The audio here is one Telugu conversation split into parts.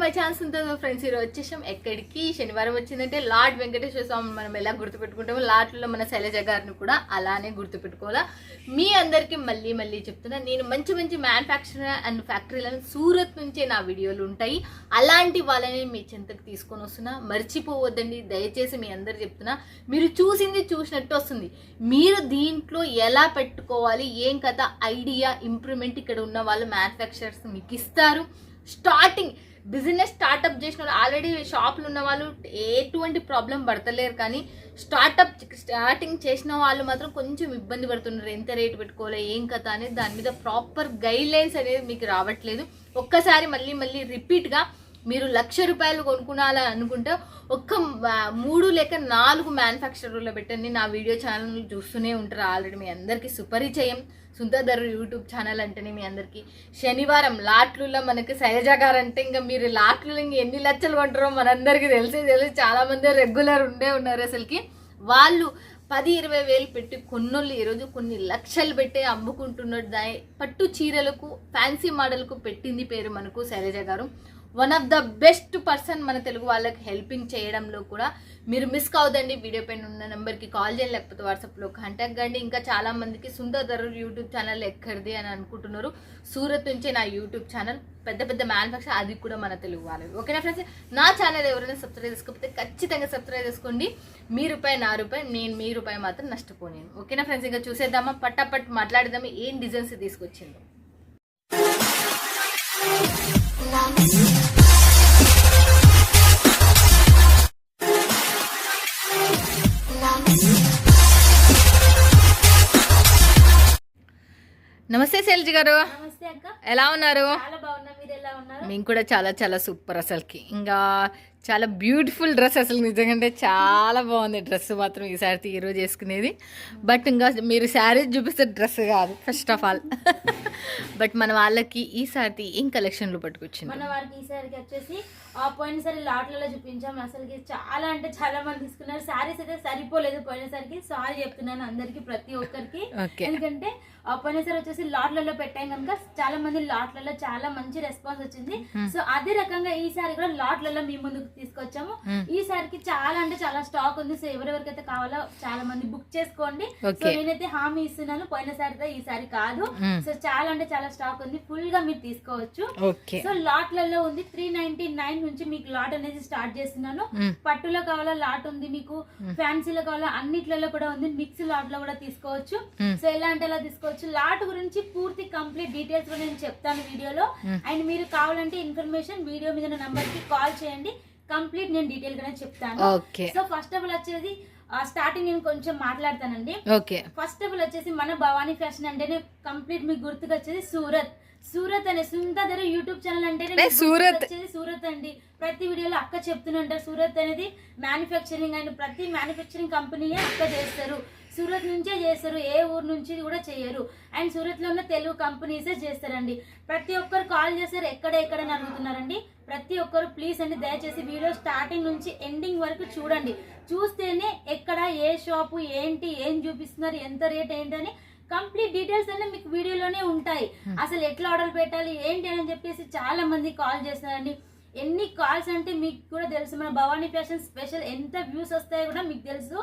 మై ఛాన్స్ ఉంటుందో ఫ్రెండ్స్ ఈరోజు వచ్చేసాం. ఎక్కడికి? శనివారం వచ్చిందంటే లార్డ్ వెంకటేశ్వర స్వామి మనం ఎలా గుర్తుపెట్టుకుంటామో లార్డ్లో మన శైలజ గారిని కూడా అలానే గుర్తుపెట్టుకోవాలా. మీ అందరికీ మళ్ళీ మళ్ళీ చెప్తున్నా నేను మంచి మంచి మ్యానుఫ్యాక్చరర్ అండ్ ఫ్యాక్టరీలను సూరత్ నుంచే నా వీడియోలు ఉంటాయి. అలాంటి వాళ్ళని మీ చెంతకు తీసుకొని వస్తున్నా. మర్చిపోవద్దండి. దయచేసి మీ అందరు చెప్తున్నా మీరు చూసింది చూసినట్టు వస్తుంది. మీరు దీంట్లో ఎలా పెట్టుకోవాలి? ఏం కథ? ఐడియా ఇంప్రూవ్మెంట్ ఇక్కడ ఉన్న వాళ్ళు మ్యానుఫ్యాక్చరర్స్ మీకు ఇస్తారు. స్టార్టింగ్ బిజినెస్ స్టార్ట్అప్ చేసిన వాళ్ళు ఆల్రెడీ షాపులు ఉన్న వాళ్ళు ఎటువంటి ప్రాబ్లం పడతలేరు. కానీ స్టార్ట్అప్ స్టార్టింగ్ చేసిన వాళ్ళు మాత్రం కొంచెం ఇబ్బంది పడుతున్నారు. ఎంత రేటు పెట్టుకోవాలి ఏం కథ అనేది దాని మీద ప్రాపర్ గైడ్లైన్స్ అనేది మీకు రావట్లేదు. ఒక్కసారి మళ్ళీ మళ్ళీ రిపీట్గా మీరు లక్ష రూపాయలు కొనుక్కునాలని అనుకుంటే ఒక్క మూడు లేక నాలుగు మ్యానుఫ్యాక్చరర్లో పెట్టండి. నా వీడియో ఛానల్ చూస్తూనే ఉంటారు ఆల్రెడీ మీ అందరికీ సుపరిచయం. సుందర్ యూట్యూబ్ ఛానల్ అంటేనే మీ అందరికీ శనివారం లాట్లులో మనకి శైలజ గారు అంటే ఇంకా మీరు లాట్లు ఇంక ఎన్ని లక్షలు కొంటారో మనందరికీ తెలిసే తెలిసి చాలామంది రెగ్యులర్ ఉండే ఉన్నారు అసలుకి. వాళ్ళు పది ఇరవై వేలు పెట్టి కొన్నోళ్ళు ఈరోజు కొన్ని లక్షలు పెట్టి అమ్ముకుంటున్నారు దాని పట్టు చీరలకు ఫ్యాన్సీ మోడల్కు పెట్టింది పేరు మనకు Shailaja garu. One of the best person మన తెలుగు వాళ్ళకి హెల్పింగ్ చేయడంలో కూడా మీరు మిస్ కావద్దండి. వీడియో పైన ఉన్న నెంబర్కి కాల్ చేయండి లేకపోతే వాట్సాప్లో కాంటాక్ట్ కండి. ఇంకా చాలామందికి సుందర్ ధరూర్ యూట్యూబ్ ఛానల్ ఎక్కడిది అని అనుకుంటున్నారు. సూరత్ నుంచే నా యూట్యూబ్ ఛానల్. పెద్ద పెద్ద మ్యానుఫ్యాక్చర్ అది కూడా మన తెలుగు వాళ్ళది. ఓకేనా ఫ్రెండ్స్? నా ఛానల్ ఎవరైనా సబ్స్క్రైబ్ చేసుకోకపోతే ఖచ్చితంగా సబ్స్క్రైబ్ చేసుకోండి. మీ రూపాయి నా రూపాయి నేను మీ రూపాయి మాత్రం నష్టపోలేను. ఓకేనా ఫ్రెండ్స్? ఇంకా చూసేద్దామా? పట్టాపట్ మాట్లాడదామా? ఏం డిజైన్స్ తీసుకొచ్చిందో? నమస్తే శైలజ గారు. ఎలా ఉన్నారు? మేము కూడా చాలా చాలా సూపర్ అసలుకి. ఇంకా చాలా బ్యూటిఫుల్ డ్రెస్ అసలు నిజంగా చాలా బాగుంది. డ్రెస్ మాత్రం ఈసారి ఈరోజు వేసుకునేది. బట్ ఇంకా మీరు శారీ చూపిస్తే డ్రెస్ కాదు ఫస్ట్ ఆఫ్ ఆల్ బట్ మన వాళ్ళకి ఈసారి ఏం కలెక్షన్లు పట్టుకొచ్చింది మన వారికి ఈసారికి వచ్చేసి ఆ పోయినసారి లాట్లలో చూపించాం. అసలుకి చాలా అంటే చాలా మంది తీసుకున్నారు. శారీస్ అయితే సరిపోలేదు పోయినసరికి. సారీ చెప్తున్నాను అందరికి ప్రతి ఒక్కరికి. ఎందుకంటే ఆ పోయినసారి వచ్చేసి లాట్లలో పెట్టాం కనుక చాలా మంది లాట్లలో చాలా మంచి రెస్పాన్స్ వచ్చింది. సో అదే రకంగా ఈసారి కూడా లాట్లలో మీ ముందుకు తీసుకొచ్చాము. Hmm. ఈసారికి చాలా అంటే చాలా స్టాక్ ఉంది. సో ఎవరెవరికైతే కావాలో చాలా మంది బుక్ చేసుకోండి. సో. నేనైతే హామీ ఇస్తున్నాను. పోయినసారితో ఈసారి కాదు. Hmm. సో చాలా అంటే చాలా స్టాక్ ఉంది. ఫుల్గా మీరు తీసుకోవచ్చు. సో లాట్లలో ఉంది. త్రీ నైన్టీ నైన్ నుంచి మీకు లాట్ అనేది స్టార్ట్ చేస్తున్నాను. పట్టులో కావాలా లాట్ ఉంది మీకు. ఫ్యాన్సీలో కావాలా అన్నిట్లలో కూడా ఉంది. మిక్స్ లాట్లో కూడా తీసుకోవచ్చు. సో ఎలా అంటే ఎలా తీసుకోవచ్చు. లాట్ గురించి పూర్తి కంప్లీట్ డీటెయిల్స్ కూడా నేను చెప్తాను వీడియోలో. అండ్ మీరు కావాలంటే ఇన్ఫర్మేషన్ వీడియో మీద నంబర్కి కాల్ చేయండి. కంప్లీట్ నేను డీటెయిల్ గానే చెప్తాను. సో ఫస్ట్ ఆఫ్ ఆల్ వచ్చేది స్టార్టింగ్ నేను కొంచెం మాట్లాడతానండి. ఓకే. ఫస్ట్ ఆఫ్ ఆల్ వచ్చేసి మన భవానీ ఫ్యాషన్ అంటేనే కంప్లీట్ మీకు గుర్తుకు వచ్చేది సూరత్. సూరత్ అనే సుందర యూట్యూబ్ ఛానల్ మీకు సూరత్. వచ్చేది సూరత్ అండి. ప్రతి వీడియోలో అక్క చెప్తూనే ఉంటారు సూరత్ అనేది మ్యానుఫ్యాక్చరింగ్ అండ్ ప్రతి మ్యానుఫ్యాక్చరింగ్ కంపెనీయే అక్క చేస్తారు. సూరత్ నుంచే చేస్తారు ఏ ఊరు నుంచి కూడా చేయరు. అండ్ సూరత్లో ఉన్న తెలుగు కంపెనీసే చేస్తారండి. ప్రతి ఒక్కరు కాల్ చేస్తారు ఎక్కడ ఎక్కడ అని అడుగుతున్నారండి. ప్రతి ఒక్కరు ప్లీజ్ అండి దయచేసి వీడియో స్టార్టింగ్ నుంచి ఎండింగ్ వరకు చూడండి. చూస్తేనే ఎక్కడ ఏ షాపు ఏంటి ఏం చూపిస్తున్నారు ఎంత రేట్ ఏంటని కంప్లీట్ డీటెయిల్స్ అన్నీ మీకు వీడియోలోనే ఉంటాయి. అసలు ఎట్లా ఆర్డర్ పెట్టాలి ఏంటి అని చెప్పేసి చాలా మంది కాల్ చేస్తున్నారండి. ఎన్ని కాల్స్ అంటే మీకు కూడా తెలుసు మన భవానీ ఫ్యాషన్ స్పెషల్ ఎంత వ్యూస్ వస్తాయో కూడా మీకు తెలుసు.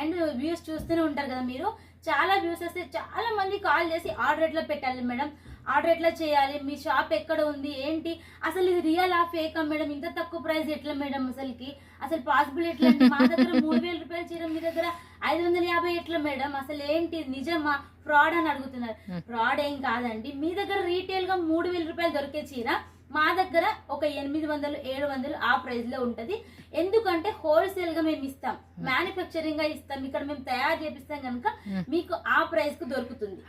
అండ్ వ్యూస్ చూస్తూనే ఉంటారు కదా మీరు. చాలా వ్యూస్ వస్తే చాలా మంది కాల్ చేసి ఆర్డర్ ఎట్లా పెట్టాలి మేడం? ఆర్డర్ ఎట్లా చేయాలి? మీ షాప్ ఎక్కడ ఉంది? ఏంటి? అసలు ఇది రియల్ ఆ ఫేకా మేడం? ఇంత తక్కువ ప్రైస్ ఎట్లా మేడం అసలుకి? అసలు పాసిబుల్ ఎట్లా? మా దగ్గర మూడు వేల రూపాయలు చీర మీ దగ్గర ఐదు వందల యాభై ఎట్లా మేడం? అసలు ఏంటి నిజమా? ఫ్రాడ్ అని అడుగుతున్నారు. ఫ్రాడ్ ఏం కాదండి. మీ దగ్గర రీటైల్గా మూడు వేల రూపాయలు దొరికే చీర మా దగ్గర ఒక ఎనిమిది వందలు ఏడు వందలు ఆ ప్రైస్లో ఉంటది. ఎందుకంటే హోల్సేల్గా మేము ఇస్తాం. మ్యానుఫ్యాక్చరింగ్గా ఇస్తాం. ఇక్కడ మేము తయారు చేపిస్తాం కనుక మీకు ఆ ప్రైస్కు దొరుకుతుంది.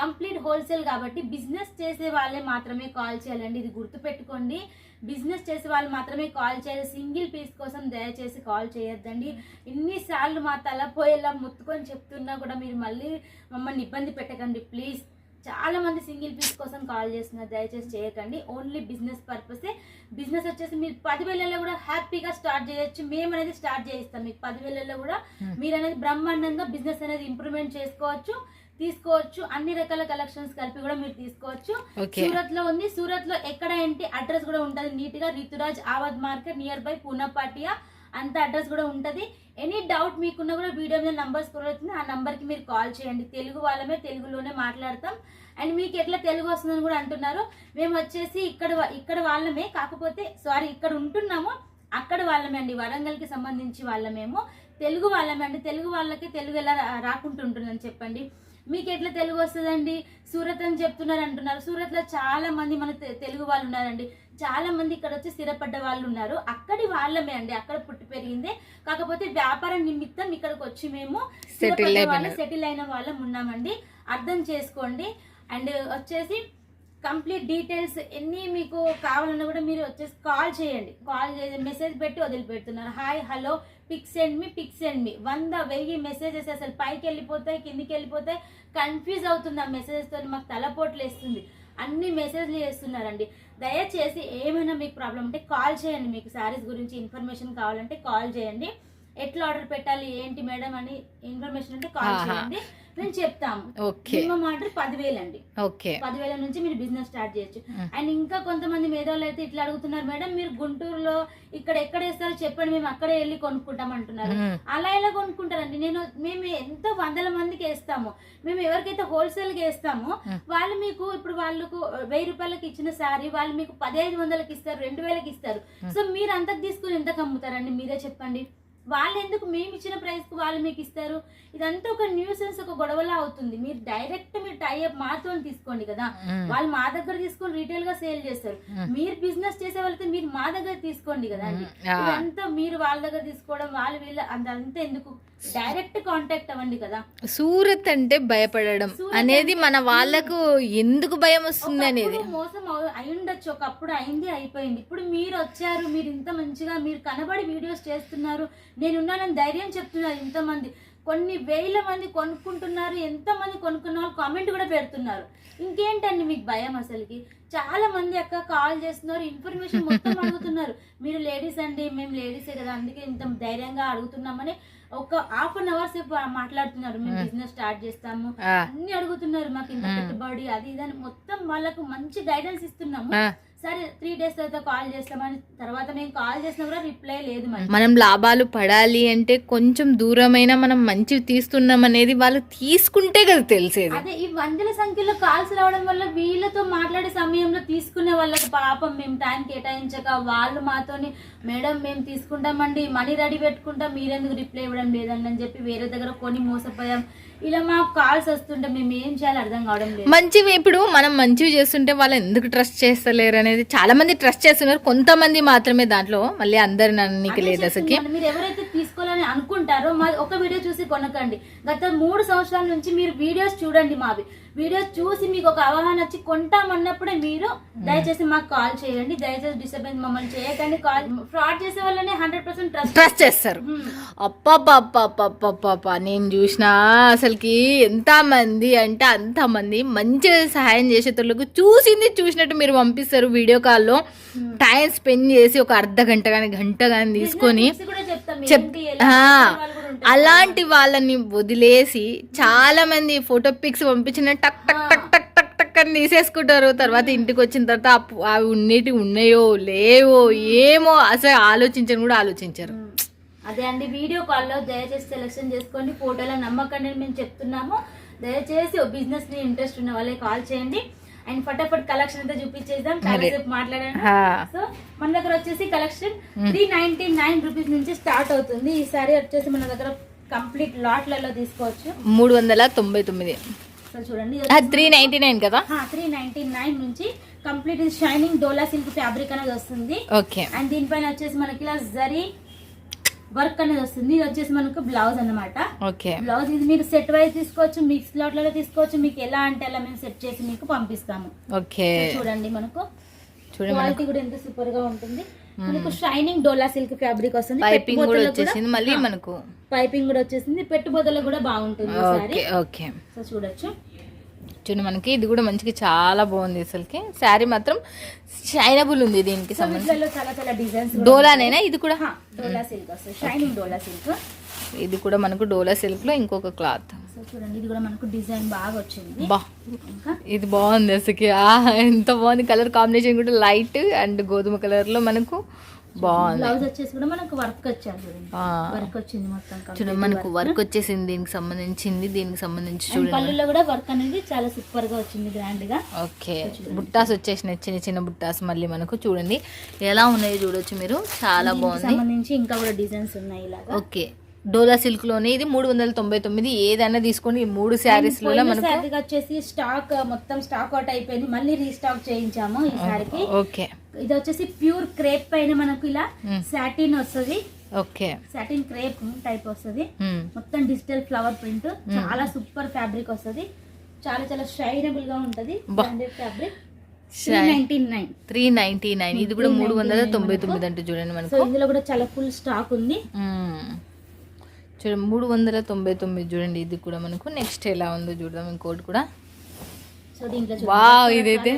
కంప్లీట్ హోల్సేల్ కాబట్టి బిజినెస్ చేసే వాళ్ళే మాత్రమే కాల్ చేయాలండి. ఇది గుర్తుపెట్టుకోండి. బిజినెస్ చేసే వాళ్ళు మాత్రమే కాల్ చేయాలి. సింగిల్ పీస్ కోసం దయచేసి కాల్ చేయొద్దండి. ఎన్నిసార్లు మా తల పోయేలా ముత్తుకొని చెప్తున్నా కూడా మీరు మళ్ళీ మమ్మల్ని ఇబ్బంది పెట్టకండి. ప్లీజ్. చాలా మంది సింగిల్ పీస్ కోసం కాల్ చేస్తున్నారు. దయచేసి చేయకండి. ఓన్లీ బిజినెస్ పర్పసే బిజినెస్ వచ్చేసి మీరు పదివేలలో కూడా హ్యాపీగా స్టార్ట్ చేయొచ్చు. మేము అనేది స్టార్ట్ చేయిస్తాం. మీకు పదివేలలో కూడా మీరు అనేది బ్రహ్మాండంగా బిజినెస్ అనేది ఇంప్రూవ్మెంట్ చేసుకోవచ్చు తీసుకోవచ్చు. అన్ని రకాల కలెక్షన్స్ కలిపి కూడా మీరు తీసుకోవచ్చు. సూరత్లో ఉంది. సూరత్లో ఎక్కడ ఏంటి? అడ్రస్ కూడా ఉంటది. నీట్గా రితురాజ్ ఆవాద్ మార్కెట్ నియర్ బై పూనపాటియా అంత అడ్రస్ కూడా ఉంటుంది. ఎనీ డౌట్ మీకున్న కూడా వీడియో మీద నంబర్ స్క్రోల్ అవుతుంది. ఆ నంబర్కి మీరు కాల్ చేయండి. తెలుగు వాళ్ళమే తెలుగులోనే మాట్లాడతాం. అండ్ మీకు ఎట్లా తెలుగు వస్తుందని కూడా అంటున్నారు. మేము వచ్చేసి ఇక్కడ ఇక్కడ వాళ్ళమే కాకపోతే సారీ ఇక్కడ ఉంటున్నాము. అక్కడ వాళ్ళమే అండి. వరంగల్కి సంబంధించి వాళ్ళమేమో. తెలుగు వాళ్ళమే అండి. తెలుగు వాళ్ళకి తెలుగు ఎలా రా- రాకుంటుంటుందని చెప్పండి. మీకు ఎట్లా తెలుగు వస్తుందండి? సూరత్ అని చెప్తున్నారు అంటున్నారు సూరత్లో చాలా మంది మన తెలుగు వాళ్ళు ఉన్నారండి. చాలా మంది ఇక్కడ వచ్చి స్థిరపడ్డ వాళ్ళు ఉన్నారు అక్కడి వాళ్ళమే అండి. అక్కడ పుట్టి పెరిగిందే. కాకపోతే వ్యాపార నిమిత్తం ఇక్కడికి వచ్చి మేము స్థిరపడ్డ వాళ్ళం. సెటిల్ అయిన వాళ్ళం ఉన్నామండి. అర్థం చేసుకోండి. అండ్ వచ్చేసి కంప్లీట్ డీటెయిల్స్ ఎన్ని మీకు కావాలన్నా కూడా మీరు వచ్చేసి కాల్ చేయండి. కాల్ చేసి మెసేజ్ పెట్టి వదిలిపెడుతున్నారు. Hi hello pic send me pic send me. వంద వెయ్యి మెసేజెస్ అసలు పైకి వెళ్ళిపోతాయి కిందికి వెళ్ళిపోతాయి కన్ఫ్యూజ్ అవుతుంది ఆ మెసేజెస్ తోని మాకు తలపోట్లు వేస్తుంది. అన్ని మెసేజ్లు చేస్తున్నారండి. దయచేసి ఏమైనా మీకు ప్రాబ్లం ఉంటే కాల్ చేయండి. మీకు శారీస్ గురించి ఇన్ఫర్మేషన్ కావాలంటే కాల్ చేయండి. ఎట్లా ఆర్డర్ పెట్టాలి ఏంటి మేడం అని ఇన్ఫర్మేషన్ ఉంటే కాల్. చేయండి. మేము చెప్తాము. మినిమం ఆర్డర్ పదివేలు అండి. ఓకే. పదివేల నుంచి మీరు బిజినెస్ స్టార్ట్ చేయొచ్చు. అండ్ ఇంకా కొంతమంది మేధావులు అయితే ఇట్లా అడుగుతున్నారు మేడం మీరు గుంటూరులో ఇక్కడ ఎక్కడ వేస్తారో చెప్పండి మేము అక్కడే వెళ్ళి కొనుక్కుంటాం అంటున్నారు. అలా ఎలా కొనుక్కుంటారండి? నేను మేము ఎంతో వందల మందికి వేస్తాము. మేము ఎవరికైతే హోల్సేల్గా వేస్తామో. వాళ్ళు మీకు ఇప్పుడు వాళ్ళకు వెయ్యి రూపాయలకి ఇచ్చిన సారీ వాళ్ళు మీకు పదిహేను వందలకి ఇస్తారు రెండు వేలకి ఇస్తారు. సో మీరు అంతకు తీసుకుని ఎంతకు అమ్ముతారండి? మీరే చెప్పండి. వాళ్ళు ఎందుకు మేము ఇచ్చిన ప్రైస్కు వాళ్ళు మీకు ఇస్తారు? ఇదంతా ఒక న్యూసెన్స్ ఒక గొడవలా అవుతుంది. మీరు డైరెక్ట్ మీరు టైఅప్ మాతో తీసుకోండి కదా. వాళ్ళు మా దగ్గర తీసుకొని రీటైల్గా సేల్ చేస్తారు. మీరు బిజినెస్ చేసే వాళ్ళతో మీరు మా దగ్గర తీసుకోండి కదా అండి. ఇదంతా మీరు వాళ్ళ దగ్గర తీసుకోవడం వాళ్ళు వీళ్ళ అంతా ఎందుకు? డైరెక్ట్ కాంటాక్ట్ అవ్వండి కదా. సూరత్ అంటే భయపడడం అనేది మన వాళ్ళకు ఎందుకు భయం వస్తుంది అనేది. మోసం అయి ఉండొచ్చు ఒకప్పుడు అయింది అయిపోయింది. ఇప్పుడు మీరు వచ్చారు మీరు ఇంత మంచిగా మీరు కనబడి వీడియోస్ చేస్తున్నారు. నేనున్నానని ధైర్యం చెప్తున్నారు ఇంతమంది. కొన్ని వేల మంది కొనుక్కుంటున్నారు ఎంత మంది కొనుక్కున్న వాళ్ళు కామెంట్ కూడా పెడుతున్నారు. ఇంకేంటండి మీకు భయం అసలుకి? చాలా మంది అక్క కాల్ చేస్తున్నారు ఇన్ఫర్మేషన్ మొత్తం అడుగుతున్నారు. మీరు లేడీస్ అండి మేము లేడీసే కదా అందుకే ఇంత ధైర్యంగా అడుగుతున్నామని ఒక హాఫ్ అన్ అవర్ సేపు మాట్లాడుతున్నారు మేము. బిజినెస్ స్టార్ట్ చేస్తాము అన్ని అడుగుతున్నారు మాకు ఇంత. పెట్టుబడి అది ఇది అని మొత్తం వాళ్ళకు మంచి గైడెన్స్ ఇస్తున్నాము. సరే త్రీ డేస్ తర్వాత కాల్ చేస్తామని తర్వాత మేము కాల్ చేసినా కూడా రిప్లై లేదు మరి. మనం లాభాలు పడాలి అంటే కొంచెం దూరమైనా మనం మంచివి తీస్తున్నాం అనేది వాళ్ళు తీసుకుంటే కదా తెలిసేది. అదే ఈ వందల సంఖ్యలో కాల్స్ రావడం వల్ల వీళ్ళతో మాట్లాడే సమయంలో తీసుకునే వాళ్ళకి పాపం మేము టైం కేటాయించక వాళ్ళు మాతోని మేడం మేము తీసుకుంటామండి మనీ రెడీ పెట్టుకుంటాం మీరెందుకు రిప్లై ఇవ్వడం లేదండి అని చెప్పి వేరే దగ్గర కొని మోసపోయాం. ఇలా మాకు కాల్స్ వస్తుంటే మేము ఏం చేయాలో అర్థం కావడం లేదు. మంచివి ఇప్పుడు మనం మంచివి చేస్తుంటే వాళ్ళు ఎందుకు ట్రస్ట్ చేస్తలేరు అనేది చాలా మంది ట్రస్ట్ చేస్తున్నారు. కొంతమంది మాత్రమే దాంట్లో మళ్ళీ అందరు అదే లేదు చెప్తున్నాను. మీరు ఎవరైతే తీసుకోవాలని అనుకుంటారో మా ఒక వీడియో చూసి కొనకండి. గత మూడు సంవత్సరాల నుంచి మీరు వీడియోస్ చూడండి మావి. వీడియోస్ చూసి మీకు ఒక అవగాహన వచ్చి కొంటామన్నప్పుడే మీరు దయచేసి మాకు కాల్ చేయండి. దయచేసి డిస్టర్బెన్స్ మమ్మల్ని చేయకండి. కాల్ ఫ్రాడ్ చేసే వాళ్ళనే హండ్రెడ్ పర్సెంట్ ట్రస్ట్ ట్రస్ట్ చేస్తారు. అప్పప్పప్పప్పప్ప నేను చూసిన అసలుకి ఎంత మంది అంటే అంత మంది మంచిగా సహాయం చేసేటోళ్ళకు చూసింది చూసినట్టు మీరు పంపిస్తారు వీడియో కాల్లో. టైం స్పెండ్ చేసి ఒక అర్ధ గంట కానీ గంట కానీ తీసుకొని చెప్తాం. చెప్ అలాంటి వాళ్ళని వదిలేసి చాలా మంది ఫోటో పిక్స్ పంపించిన టక్ టక్ టక్ టక్ టక్ టక్ అని తీసేసుకుంటారు. తర్వాత ఇంటికి వచ్చిన తర్వాత అవి ఉన్నటి ఉన్నాయో లేవో ఏమో అసలు ఆలోచించని కూడా ఆలోచించారు. అదే అండి వీడియో కాల్లో దయచేసి సెలెక్షన్ చేసుకోండి ఫోటోలో నమ్మకండి అని మేము చెప్తున్నాము. దయచేసి బిజినెస్ ఇంట్రెస్ట్ ఉన్న వాళ్ళే కాల్ చేయండి. అండ్ ఫటాఫట్ కలెక్షన్ అంతా చూపించేద్దాం. చాలా అదే. సేపు మాట్లాడాను. సో మన దగ్గర వచ్చేసి collection three ninety nine rupees నుంచి స్టార్ట్ అవుతుంది. ఈ సారీ వచ్చేసి మన దగ్గర కంప్లీట్ లాట్లలో తీసుకోవచ్చు. మూడు వందల తొంభై తొమ్మిది. సో చూడండి త్రీ నైన్టీ నైన్ కదా? త్రీ నైన్టీ నైన్ నుంచి కంప్లీట్ షైనింగ్ డోలా సిల్క్ ఫ్యాబ్రిక్ అనేది వస్తుంది. ఓకే. అండ్ దీనిపైన వచ్చేసి మనకి ఇలా జరీ వర్క్ అనేది వస్తుంది. ఇది వచ్చేసి మనకు బ్లౌజ్ అన్నమాట. ఓకే. బ్లౌజ్ ఇది మీరు సెట్ వైజ్ తీసుకోవచ్చు మిక్స్ లాట్లలో తీసుకోవచ్చు. మీకు ఎలా అంటే అలా మేము సెట్ చేసి మీకు పంపిస్తాము. చూడండి మనకు. చూడండి క్వాలిటీ కూడా ఎంత సూపర్గా ఉంటుంది. మనకు షైనింగ్ డోలా సిల్క్ ఫ్యాబ్రిక్ వస్తుంది. పైపింగ్ కూడా వచ్చేసింది. మళ్ళీ మనకు. పైపింగ్ కూడా వచ్చేసింది. పెట్టుబడులకు కూడా బాగుంటుంది ఓకే. సో చూడొచ్చు. చూడండి మనకి ఇది కూడా మంచిగా చాలా బాగుంది అసలుకి. శారీ మాత్రం షైనబుల్ ఉంది దీనికి డోలానేనా? ఇది కూడా? డోలా సిల్క్. వస్తుంది షైనింగ్ డోలా సిల్క్. ఇది కూడా మనకు డోలా సిల్క్లో ఇంకొక క్లాత్. చూడండి ఇది కూడా మనకు డిజైన్ బాగా వచ్చింది. బా. ఇది బాగుంది అసలు ఆ, ఎంత బాగుంది. కలర్ కాంబినేషన్ కూడా లైట్ అండ్ గోధుమ కలర్లో మనకు బాగుంది. బ్లౌజ్ వచ్చేసి కూడా మనకు వర్క్ వచ్చారు చూడండి. ఆ, వర్క్ వచ్చింది మొత్తం complete చూడండి మనకు. వర్క్ వచ్చేసింది దీనికి సంబంధించింది దీనికి సంబంధించి అండ్ చూడండి. పళ్ళులో కూడా వర్క్ అనేది చాలా సూపర్గా వచ్చింది గ్రాండ్గా. ఓకే. బుట్టాస్ వచ్చేసినాయి చిన్న చిన్న బుట్టాస్ మళ్ళీ మనకు చూడండి. ఎలా ఉన్నాయో చూడొచ్చు మీరు? చాలా బాగుంది సంబంధించి ఇంకా కూడా డిజైన్స్ ఉన్నాయి ఓకే. డోలా సిల్క్లోనే ఇది మూడు వందల తొంభై తొమ్మిది ఏదైనా తీసుకొని ఈ మూడు శారీస్లో మనకు వచ్చేసి స్టాక్ మొత్తం స్టాక్ అవుట్ అయిపోయింది. మళ్ళీ రీస్టాక్ చేయించాము ఈ శారీకి. ఓకే. ఇది వచ్చేసి ప్యూర్ క్రేప్ పైన మనకు ఇలా. సాటిన్ వస్తుంది. ఓకే. సాటిన్ క్రేప్ టైప్ వస్తుంది. మొత్తం డిజిటల్ ఫ్లవర్ ప్రింట్. చాలా సూపర్ ఫ్యాబ్రిక్ వస్తుంది. చాలా చాలా షైనబుల్గా ఉంటది ఫ్యాబ్రిక్. త్రీ నైన్టీ నైన్ ఇది కూడా మూడు వందల తొంభై తొమ్మిది అంటే చూడండి మనకు. ఇందులో కూడా చాలా ఫుల్ స్టాక్ ఉంది. చూడండి మూడు వందల తొంభై తొమ్మిది చూడండి ఇది కూడా మనకు. నెక్స్ట్ ఎలా ఉందో చూద్దాం ఇంకోటి కూడా. సో దీంట్లో వావ్, ఇదైతే.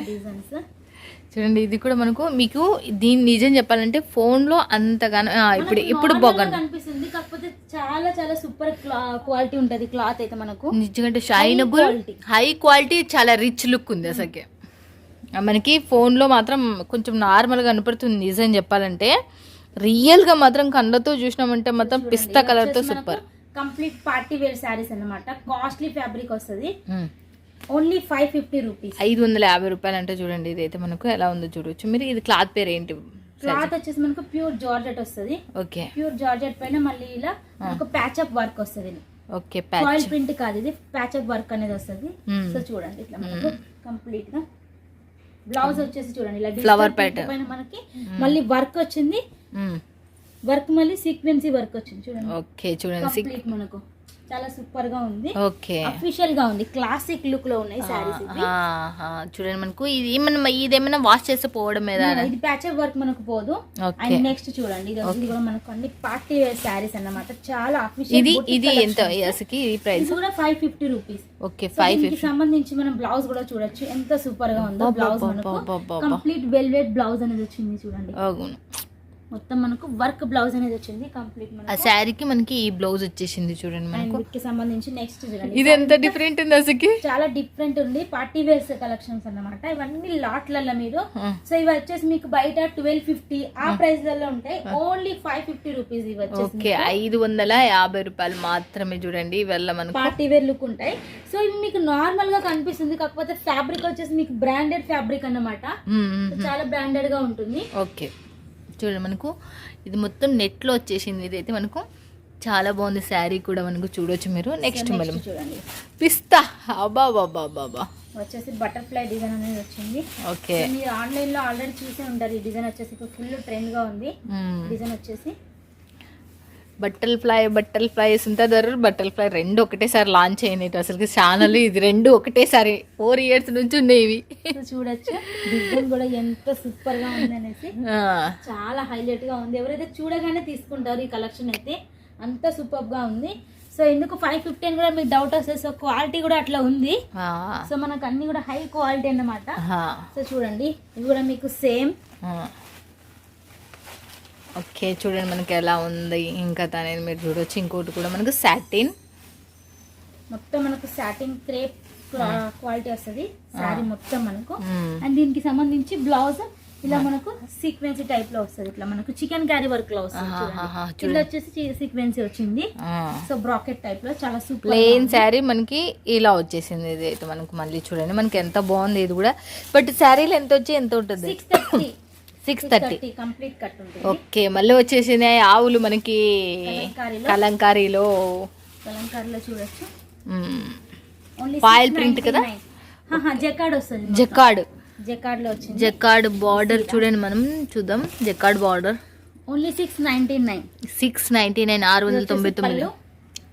చూడంండి ఇది కూడా మనకు మీకు దీని నిజం చెప్పాలంటే ఫోన్లో అంతగానో ఇప్పుడు ఇప్పుడు బాగుంది కనిపిస్తుంది కాకపోతే చాలా చాలా సూపర్ క్వాలిటీ ఉంటది క్లాత్ అయితే మనకు. నిజంగా షైనబుల్. హై క్వాలిటీ చాలా రిచ్ లుక్ ఉంది అసలుకి. మనకి ఫోన్లో మాత్రం కొంచెం నార్మల్గా కనపడుతుంది నిజం చెప్పాలంటే. రియల్గా మాత్రం కళ్ళతో చూసినామంటే మాత్రం పిస్తా కలర్తో super. Complete party wear saris అన్నమాట. కాస్ట్లీ ఫ్యాబ్రిక్ వస్తుంది. Only five fifty rupees. ఐదు వందల యాభై రూపాయలు అంటే చూడండి ఇదైతే మనకు ఎలా ఉందో చూడొచ్చు. మీరు ఇది క్లాత్ పేరు ఏంటి? క్లాత్ వచ్చేసి మనకు ప్యూర్ జార్జెట్ వస్తుంది. ఓకే. ప్యూర్ జార్జెట్ పైన మళ్ళీ ఇలా మనకు ప్యాచప్ వర్క్ వస్తుంది. Okay patch. ప్రింట్ కాదు ఇది ప్యాచప్ వర్క్ అనేది వస్తుంది. సో చూడండి ఇట్లా మనకు కంప్లీట్గా బ్లౌజ్ వచ్చేసి చూడండి ఇలా print pattern. పైన మనకి మళ్ళీ వర్క్ వచ్చింది. వర్క్ మళ్ళీ సీక్వెన్సీ వర్క్ వచ్చింది చూడండి. ఓకే చూడండి. మనకు. చాలా సూపర్గా ఉంది. ఓకే అఫీషియల్గా ఉంది. క్లాసిక్ లుక్లో ఉన్నాయి సారీస్ ఇవి. ఆహా, చూడండి మనకు. ఇది ఏమన్నా ఇదేమైనా వాష్ చేస్తే పోవడం ఇది ప్యాచప్ వర్క్ మనకు పోదు. అండ్ నెక్స్ట్ చూడండి ఇది ఇది కూడా మనకు అన్ని పార్టీ వేర్ శారీస్ అన్నమాట. చాలా అఫీషియల్ ఇది ఇది ఎంత? అసలుకి ఈ ప్రైస్ ఇది కూడా five fifty rupees okay five దీనికి సంబంధించి మనం బ్లౌజ్ కూడా చూడొచ్చు. ఎంత సూపర్గా ఉందో బ్లౌజ్ మనకు. కంప్లీట్ వెల్వెట్ బ్లౌజ్ అనేది వచ్చింది చూడండి. అవును. మొత్తం మనకు వర్క్ బ్లౌజ్ అనేది వచ్చింది కంప్లీట్ ఆ శారీకి మనకి ఈ బ్లౌజ్ వచ్చేసింది చూడండి మనకు. సంబంధించి నెక్స్ట్ చూడండి. ఇది ఎంత డిఫరెంట్ ఉంది అసలుకి? చాలా డిఫరెంట్ ఉంది. పార్టీ వేర్స్ కలెక్షన్స్ అన్నమాట. ఇవన్నీ లాట్లలో మీరు. సో ఇవి వచ్చేసి మీకు బయట ట్వెల్వ్ ఫిఫ్టీ ఆ ప్రైస్లలో ఉంటాయి. ఓన్లీ ఫైవ్ ఫిఫ్టీ రూపీస్ ఇవి వచ్చేసి ఓకే ఐదు వందల యాభై రూపాయలు మాత్రమే చూడండి. ఇవల్ల మనకు పార్టీ వేర్ లుక్ ఉంటాయి. సో ఇవి మీకు నార్మల్గా కనిపిస్తుంది. కాకపోతే ఫ్యాబ్రిక్ వచ్చేసి మీకు బ్రాండెడ్ ఫ్యాబ్రిక్ అన్నమాట. చాలా బ్రాండెడ్గా ఉంటుంది. ఓకే. చూడండి మనకు. ఇది మొత్తం నెట్లో వచ్చేసింది. ఇదైతే మనకు చాలా బాగుంది శారీ కూడా మనకు చూడొచ్చు మీరు. నెక్స్ట్ మనం చూడండి. పిస్తా. అబ్బా బాబా బాబా వచ్చేసి బటర్ఫ్లై డిజైన్ అనేది వచ్చింది. ఓకే. మీరు ఆన్లైన్లో ఆల్రెడీ చూసే ఉంటారు. ఈ డిజైన్ వచ్చేసి ఇప్పుడు ఫుల్ ట్రెండ్గా ఉంది. డిజైన్ వచ్చేసి బట్టల్ ఫ్లై బట్టల్ ఫ్లై సుంతదర్ బట్టల్ ఫ్లై రెండు ఒకటేసారి లాంచ్ అయినాయి. అసలు ఛానల్ ఇది రెండు ఒకటేసారి ఫోర్ ఇయర్స్ నుంచి ఉన్నాయి ఇవి. చూడొచ్చు. డిజైన్ కూడా ఎంత సూపర్గా ఉంది అనేసి. చాలా హైలైట్గా ఉంది. ఎవరైతే చూడగానే తీసుకుంటారు ఈ కలెక్షన్ అయితే అంత సూపర్గా ఉంది. సో ఎందుకు ఫైవ్ ఫిఫ్టీ అని కూడా మీకు డౌట్ వస్తుంది సో క్వాలిటీ కూడా అట్లా ఉంది. సో మనకు అన్ని కూడా హై క్వాలిటీ అన్నమాట. సో చూడండి ఇది కూడా మీకు సేమ్. ఓకే చూడండి మనకి ఎలా ఉంది. ఇంకా అనేది మీరు చూడొచ్చు. ఇంకోటి కూడా మనకు సాటిన్ మొత్తం మనకు సాటిన్ క్రేప్ క్వాలిటీ వస్తుంది. శారీ మొత్తం మనకు. అండ్ దీనికి సంబంధించి బ్లౌజ్ ఇలా మనకు సీక్వెన్సీ టైప్లో వస్తుంది. ఇట్లా మనకు చికెన్ క్యారీ వర్క్లో వస్తుంది వచ్చేసి సీక్వెన్సీ వచ్చింది. సో బ్రాకెట్ టైప్లో చాలా సూపర్ ప్లెయిన్ శారీ మనకి ఇలా వచ్చేసింది. ఇది అయితే మనకు మళ్ళీ చూడండి. మనకి ఎంత బాగుంది ఇది కూడా. బట్ శారీలు ఎంత వచ్చి ఎంత ఉంటుంది? Six thirty six thirty complete cut ఉంటుంది. ఓకే మళ్ళీ వచ్చేసినాయి ఆవులు మనకి కలంకారీలో. కలంకారీలో. చూడొచ్చు. ఓన్లీ Foil print కదా? జకాడ్ వస్తుంది జకాడ్ జకాడ్. లో వచ్చింది. జకాడ్ బార్డర్ చూడండి మనం చూద్దాం. Jacquard border. Only six ninety nine six ninety nine ఆరు వందల తొంభై తొమ్మిది.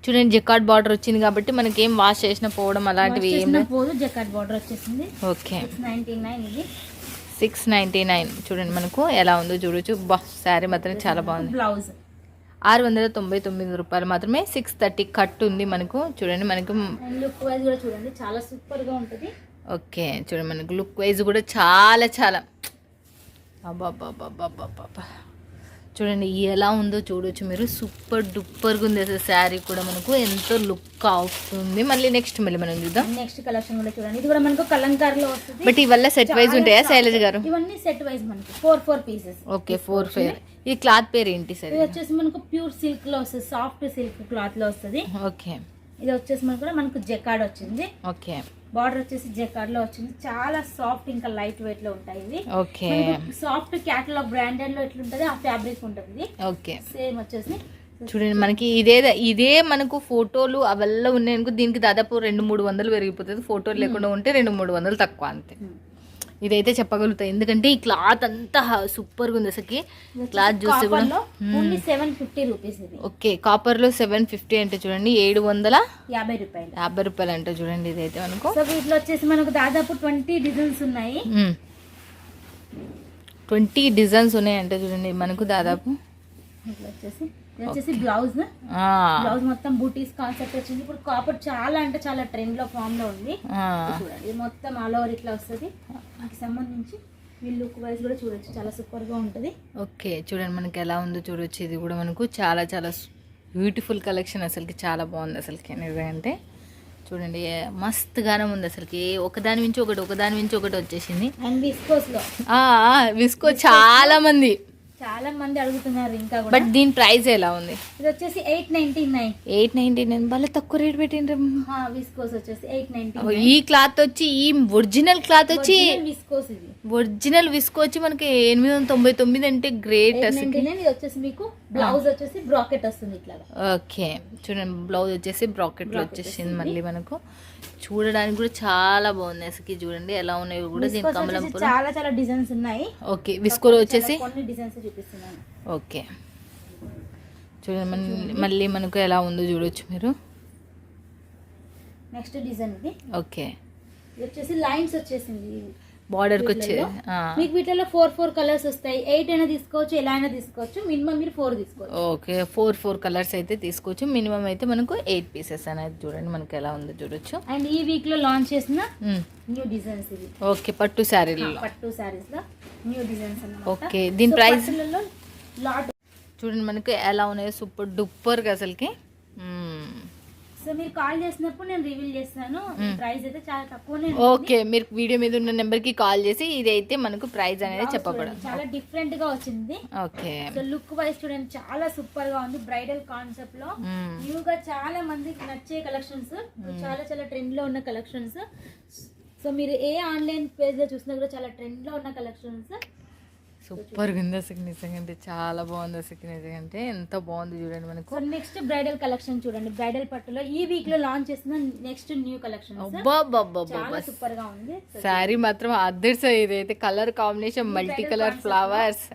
చూడండి జకాడ్ బార్డర్ వచ్చింది కాబట్టి మనకి ఏం వాష్ చేసిన పోవడం అలాంటివి ఏం పోదు జకాడ్ బార్డర్ వచ్చేసింది. ఓకే. నైన్టీ నైన్ ఇది. Six ninety nine. చూడండి మనకు ఎలా ఉందో చూడొచ్చు బా శారీ మాత్రం చాలా బాగుంది. బ్లౌజ్. ఆరు వందల తొంభై తొమ్మిది రూపాయలు మాత్రమే సిక్స్ థర్టీ కట్ ఉంది మనకు. చూడండి మనకు లుక్ వైజ్ కూడా చూడండి చాలా సూపర్గా ఉంటుంది. ఓకే చూడండి మనకు లుక్ వైజ్ కూడా చాలా చాలా. అబ్బాబ్బాబ్బాబ్బాబ్బా చూడండి ఎలా ఉందో చూడొచ్చు మీరు. సూపర్ డూపర్గా ఉంది అసలు శారీ కూడా మనకు. ఎంతో లుక్ అవుతుంది. మళ్ళీ నెక్స్ట్ మళ్ళీ మనం చూద్దాం. నెక్స్ట్ కలెక్షన్ కూడా చూడండి. ఇది కూడా మనకు కలంకార్లో వస్తుంది. బట్ ఇవల్ల సెట్ వైజ్ ఉంటాయా. శైలజ గారు? ఇవన్నీ సెట్ వైజ్ మనకి. Four four pieces okay four five ఈ క్లాత్ పేరు ఏంటి సార్ ఇది వచ్చేసి మనకు ప్యూర్ సిల్క్లో వస్తుంది. సాఫ్ట్ సిల్క్ క్లాత్లో వస్తుంది. ఓకే ఇది వచ్చేసి మనకు కూడా మనకు జెకార్డ్ వచ్చింది. ఓకే. బార్డర్ వచ్చేసి జెకార్డ్లో వచ్చింది. చాలా సాఫ్ట్ ఇంకా లైట్ వెయిట్లో ఉంటాయి ఇవి. ఓకే. సాఫ్ట్ క్యాటలాగ్ బ్రాండెడ్లో ఎట్లుంటది ఆ ఫ్యాబ్రిక్ ఉంటుంది. ఇది ఓకే. సేమ్ వచ్చేసి. చూడండి మనకి ఇదే ఇదే మనకు ఫోటోలు అవల్ల ఉన్నాయనుకో దీనికి దాదాపు రెండు మూడు వందలు పెరిగిపోతుంది. ఫోటోలు లేకుండా ఉంటే రెండు మూడు వందలు తక్కువ అంతే. ఇదైతే చెప్పగలుగుతాయి ఎందుకంటే ఈ క్లాత్ అంతా సూపర్గా ఉంది అసలుకి. క్లాత్ చూస్తే కూడా only seven fifty rupees okay కాపర్లో seven fifty అంటే చూడండి ఏడు వందల యాభై రూపాయలు. యాభై రూపాయలు అంటే చూడండి ఇదైతే మనకు. సో వీటిలో వచ్చేసి మనకు దాదాపు ట్వంటీ డిజైన్స్ ఉన్నాయి. ట్వంటీ డిజైన్స్ ఉన్నాయంటే చూడండి మనకు దాదాపు. ఇట్లా వచ్చేసి వచ్చేసి బ్లౌజ్ బ్లౌజ్ మొత్తం బూటీస్ కాన్సెప్ట్ వచ్చింది. ఇప్పుడు కాపర్ చాలా అంటే చాలా ట్రెండ్లో ఫామ్లో ఉంది చూడండి. ఇది మొత్తం ఆల్ ఓవర్ ఇట్లా వస్తుంది. దీనికి సంబంధించి లుక్ వైజ్ కూడా చూడొచ్చు. చాలా సూపర్గా ఉంటది. ఓకే చూడండి మనకి ఎలా ఉందో చూడొచ్చు. ఇది కూడా మనకు చాలా చాలా బ్యూటిఫుల్ కలెక్షన్ అసలుకి. చాలా బాగుంది అసలుకి. నిజంటే చూడండి మస్తుగానే ఉంది అసలుకి. ఒకదాని నుంచి ఒకటి ఒకదాని నుంచి ఒకటి వచ్చేసింది. అండ్ విస్కోస్లో విస్కో చాలా మంది. చాలా మంది అడుగుతున్నారు ఇంకా కూడా. బట్ దీని ప్రైస్ ఎలా ఉంది? ఇది వచ్చేసి eight ninety nine. Eight ninety nine. వాళ్ళ తక్కువ రేట్ పెట్టిండ్రు. విస్కోస్ వచ్చేసి ఎయిట్ నైన్టీ ఈ క్లాత్ వచ్చి ఈ ఒరిజినల్ క్లాత్ వచ్చి విస్కోస్ ఇది. ఒరిజినల్ విస్కో వచ్చి మనకి ఎనిమిది వందల తొంభై తొమ్మిది అంటే గ్రేట్ అసలు. ఇది వచ్చేసి మీకు బ్లౌజ్ వచ్చేసి బ్రాకెట్ వస్తుంది ఇట్లా ఓకే. చూడండి బ్లౌజ్ వచ్చేసి బ్రాకెట్లో వచ్చేసింది మళ్ళీ మనకు. చూడడానికి కూడా చాలా బాగుంది అసలు చూడండి. ఎలా ఉన్నాయో కూడా దీని కమలంపురం చాలా చాలా డిజైన్స్ ఉన్నాయి. ఓకే విస్కోలో వచ్చేసి చాలా కొన్ని డిజైన్స్ చూపిస్తున్నాను. ఓకే. చూడండి మళ్ళీ మనకు ఎలా ఉందో చూడొచ్చు మీరు. నెక్స్ట్ డిజైన్ ఇది. ఓకే. వచ్చేసి లైన్స్ వచ్చేసింది. బార్డర్కి వచ్చే. మీకు వీటిలో ఫోర్ ఫోర్ కలర్స్ వస్తాయి. ఎయిట్ అయినా తీసుకోవచ్చు ఎలా అయినా తీసుకోవచ్చు. మినిమం మీరు ఫోర్ తీసుకోవచ్చు. ఓకే ఫోర్ ఫోర్ కలర్స్ అయితే తీసుకోవచ్చు. మినిమం అయితే మనకు ఎయిట్ పీసెస్ అనేది చూడండి మనకు ఎలా ఉందో చూడొచ్చు. అండ్ ఈ వీక్లో లాంచ్ చేసిన. న్యూ డిజైన్స్ ఇవి. ఓకే పట్టు శారీలలో పట్టు సారీస్లో న్యూ డిజైన్స్ ఓకే దీని ప్రైస్ లాట్ చూడండి మనకు ఎలా ఉన్నాయో సూపర్ డూపర్గా అసలుకి. సో మీరు కాల్ చేసినప్పుడు నేను రివీల్ చేస్తాను. ప్రైస్ అయితే చాలా తక్కువనే ఓకే మీరు వీడియో మీద ఉన్న నెంబర్కి కాల్ చేసి ఇదైతే మనకు ప్రైస్ అనేది చెప్పకూడదు చాలా డిఫరెంట్గా వచ్చింది. ఓకే సో లుక్ వైజ్ చూడండి చాలా సూపర్గా ఉంది బ్రైడల్ కాన్సెప్ట్లో. న్యూ గా చాలా మందికి నచ్చే కలెక్షన్స్ చాలా చాలా ట్రెండ్లో ఉన్న కలెక్షన్స్ సో మీరు ఏ ఆన్లైన్ పేజ్లో చూసినా కూడా చాలా ట్రెండ్లో ఉన్న కలెక్షన్స్ సూపర్గా ఉంది అసలు నిజంగా అంటే చాలా బాగుంది అసలు నిజంగా అంటే ఎంత బాగుంది చూడండి మనకు. నెక్స్ట్ బ్రైడల్ కలెక్షన్ చూడండి. బ్రైడల్ పట్టులో ఈ వీక్లో లాంచ్ చేసిన నెక్స్ట్ న్యూ కలెక్షన్ సూపర్గా ఉంది. సో శారీ మాత్రం అద్దర్స్ ఇదైతే colour combination multi colour flowers.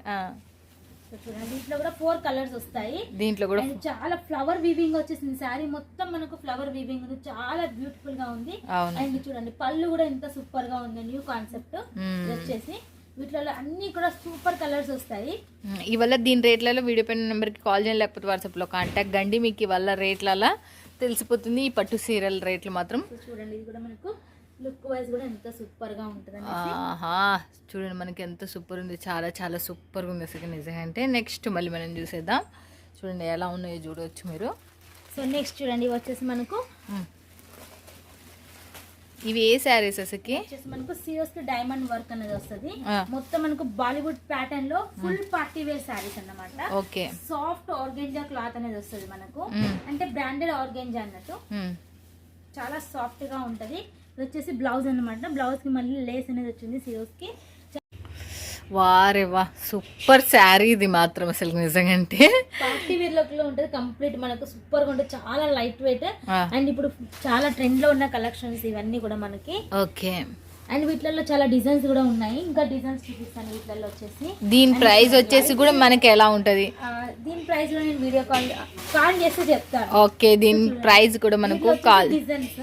చూడండి. దీంట్లో కూడా ఫోర్ కలర్స్ వస్తాయి. దీంట్లో కూడా చాలా ఫ్లవర్ వీవింగ్ వచ్చేసింది. శారీ మొత్తం మనకు ఫ్లవర్ వీవింగ్ ఉంది. చాలా బ్యూటిఫుల్గా ఉంది. అండ్ చూడండి పళ్ళు కూడా ఎంత సూపర్గా ఉంది. New concept. వచ్చేసి. వీటిలో అన్ని కూడా సూపర్ కలర్స్ వస్తాయి. ఇవాళ దీని రేట్లలో వీడియో పైన నెంబర్కి కాల్ చేయండి లేకపోతే వాట్సాప్లో కాంటాక్ట్ కండి మీకు ఇవాళ రేట్లలో తెలిసిపోతుంది. ఈ పట్టు సీరియల్ రేట్లు మాత్రం. చూడండి ఇది కూడా మనకు లుక్ వైజ్ కూడా ఎంత సూపర్గా ఉంటుంది ఆహా చూడండి మనకి ఎంత సూపర్ ఉంది. చాలా చాలా సూపర్గా ఉంది అసలు నిజంగా అంటే. నెక్స్ట్ మళ్ళీ మనం చూసేద్దాం. చూడండి ఎలా ఉన్నాయో చూడవచ్చు మీరు. సో నెక్స్ట్ చూడండి వచ్చేసి మనకు. ఇవి ఏ శారీస్ వచ్చేసి మనకు సియోస్ డైమండ్ వర్క్ అనేది వస్తుంది. మొత్తం మనకు బాలీవుడ్ ప్యాటర్న్లో ఫుల్ పార్టీ వేర్ శారీస్ అన్నమాట. ఓకే. సాఫ్ట్ ఆర్గెంజా క్లాత్ అనేది వస్తుంది మనకు. అంటే బ్రాండెడ్ ఆర్గెంజా అన్నట్టు. చాలా సాఫ్ట్గా ఉంటది. ఇది వచ్చేసి బ్లౌజ్ అన్నమాట. బ్లౌజ్కి మళ్ళీ లేస్ అనేది వచ్చింది సిరోస్కి. వారే వా సూపర్ శారీ ఇది మాత్రం అసలు నిజంగా అంటే పార్టీ వేర్ లుక్లో ఉంటది కంప్లీట్ మనకు సూపర్గా ఉంటుంది చాలా లైట్ వెయిట్ అండ్ ఇప్పుడు చాలా ట్రెండ్లో ఉన్న కలెక్షన్స్ ఇవన్నీ కూడా మనకి. ఓకే. అండ్ వీటిలలో చాలా డిజైన్స్ కూడా ఉన్నాయి. ఇంకా డిజైన్స్ చూపిస్తాను వీటిలలో వచ్చేసి. దీని ప్రైస్ వచ్చేసి కూడా మనకి ఎలా ఉంటది? దీని ప్రైస్లో నేను వీడియో కాల్ కాల్ చేస్తే చెప్తాను. ఓకే దీని ప్రైస్ కూడా మనకు కాల్. డిజైన్స్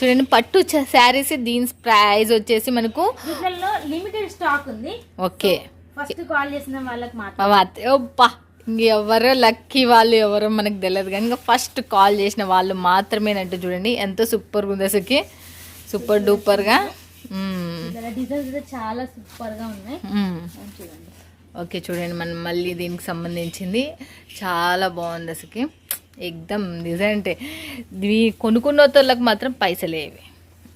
చూడండి పట్టు శారీస్ దీని ప్రైస్ వచ్చేసి మనకు లిమిటెడ్ స్టాక్ ఉంది. ఓకే. ఫస్ట్ కాల్ చేసిన వాళ్ళకి ఓప్పా ఎవరో లక్కీ వాళ్ళు ఎవరో మనకు తెలియదు కానీ ఇంకా ఫస్ట్ కాల్ చేసిన వాళ్ళు మాత్రమేనంటూ చూడండి ఎంతో సూపర్గా ఉంది అసలుకి. సూపర్ డూపర్గా అయితే చాలా సూపర్గా ఉన్నాయి. ఓకే చూడండి మనం మళ్ళీ దీనికి సంబంధించింది. చాలా బాగుంది అసలుకి. ఎగ్దమ్ నిజంటే ఇవి కొనుక్కున్న వాళ్ళకి మాత్రం పైసలేవి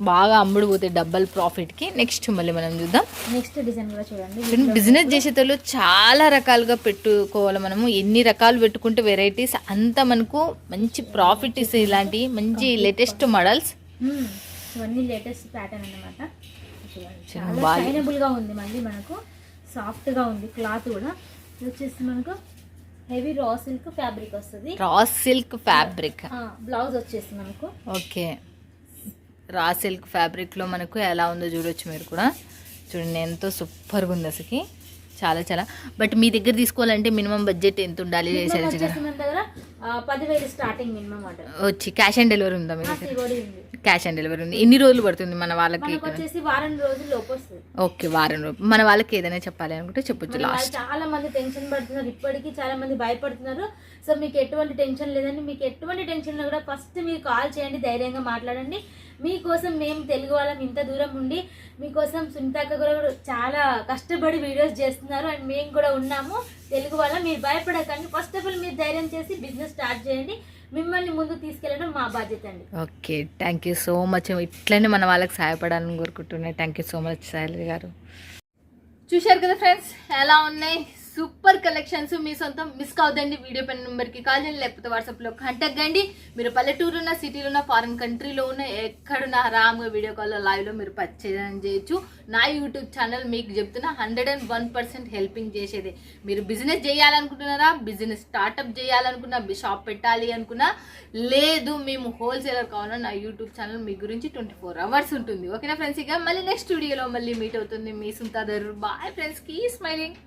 బాగా అమ్ముడు పోతే డబ్బల్ ప్రాఫిట్కి నెక్స్ట్ మళ్ళీ మనం చూద్దాం. నెక్స్ట్ డిజైన్ కూడా చూడండి. బిజినెస్ చేసేటోళ్ళు చాలా రకాలుగా పెట్టుకోవాలి మనము. ఎన్ని రకాలు పెట్టుకుంటే వెరైటీస్ అంత మనకు మంచి ప్రాఫిట్ ఇస్తే ఇలాంటి మంచి లేటెస్ట్ మోడల్స్. ఇవన్నీ లేటెస్ట్ ప్యాటర్న్ అన్నమాట. చూడండి. చాలా గా ఉంది మళ్ళీ మనకు. సాఫ్ట్గా ఉంది క్లాత్ కూడా. ఇది వచ్చేసి మనకు హెవీ రా సిల్క్ ఫ్యాబ్రిక్ వస్తుంది. రా సిల్క్ ఫ్యాబ్రిక్ బ్లౌజ్ వచ్చేసి మనకు. ఓకే. రా సిల్క్ ఫ్యాబ్రిక్లో మనకు ఎలా ఉందో చూడొచ్చు మీరు కూడా. చూడండి ఎంతో సూపర్గా ఉంది అసలుకి. చాలా చాలా. బట్ మీ దగ్గర తీసుకోవాలంటే మినిమం బడ్జెట్ ఎంత ఉండాలి? ఆ, పదివేలు స్టార్టింగ్ మినిమం వచ్చి క్యాష్ ఆన్ డెలివరీ ఉందా మీ దగ్గర? క్యాష్ ఆన్ డెలివరీ ఉంది. ఎన్ని రోజులు పడుతుంది మన వాళ్ళకి వచ్చేసి వారం రోజుల లోపు వస్తుంది. ఓకే వారం రోజులు మన వాళ్ళకి ఏదైనా చెప్పాలి అనుకుంటే చెప్పొచ్చు లాస్ట్ చాలా మంది టెన్షన్ పడుతున్నారు. ఇప్పటికీ చాలా మంది భయపడుతున్నారు. సో మీకు ఎటువంటి టెన్షన్ లేదండి. మీకు ఎటువంటి టెన్షన్ కూడా ఫస్ట్ మీరు కాల్ చేయండి ధైర్యంగా మాట్లాడండి. మీకోసం మేము తెలుగు వాళ్ళం ఇంత దూరం ఉండి మీకోసం సునీతాక కూడా చాలా కష్టపడి వీడియోస్ చేస్తున్నారు. అండ్ మేము కూడా ఉన్నాము. తెలుగు వాళ్ళం మీరు భయపడకండి. ఫస్ట్ ఆఫ్ ఆల్ మీరు ధైర్యం చేసి బిజినెస్ స్టార్ట్ చేయండి. మిమ్మల్ని ముందుకు తీసుకెళ్ళడం మా బాధ్యత అండి. Okay thank you so much ఇట్లనే మన వాళ్ళకి సహాయపడాలని కోరుకుంటున్నాయి. Thank you so much Shailaja garu. చూశారు కదా ఫ్రెండ్స్ ఎలా ఉన్నాయి? సూపర్ కలెక్షన్స్ మీ సొంతం మిస్ కావద్దండి. వీడియో పైన నెంబర్కి కాల్ చేయండి లేకపోతే వాట్సాప్లో కాంటాక్ట్ కండి మీరు పల్లెటూరు ఉన్న సిటీలో ఉన్న ఫారెన్ కంట్రీలో ఉన్న ఎక్కడున్న ఆరామ్గా వీడియో కాల్లో లైవ్లో మీరు పర్చేజ్ చేయొచ్చు. నా యూట్యూబ్ ఛానల్ మీకు చెప్తున్నా hundred and one percent helping చేసేది. మీరు బిజినెస్ చేయాలనుకుంటున్నారా? బిజినెస్ స్టార్ట్అప్ చేయాలనుకున్నా షాప్ పెట్టాలి అనుకున్నా లేదు మేము హోల్సేలర్ కావాలన్నా నా యూట్యూబ్ ఛానల్ మీ గురించి ట్వంటీ ఫోర్ అవర్స్ ఉంటుంది ఓకేనా ఫ్రెండ్స్ ఇక మళ్ళీ నెక్స్ట్ స్టూడియోలో మళ్ళీ మీట్ అవుతుంది మీ సుంతాదరు బాయ్ ఫ్రెండ్స్కి స్మైలింగ్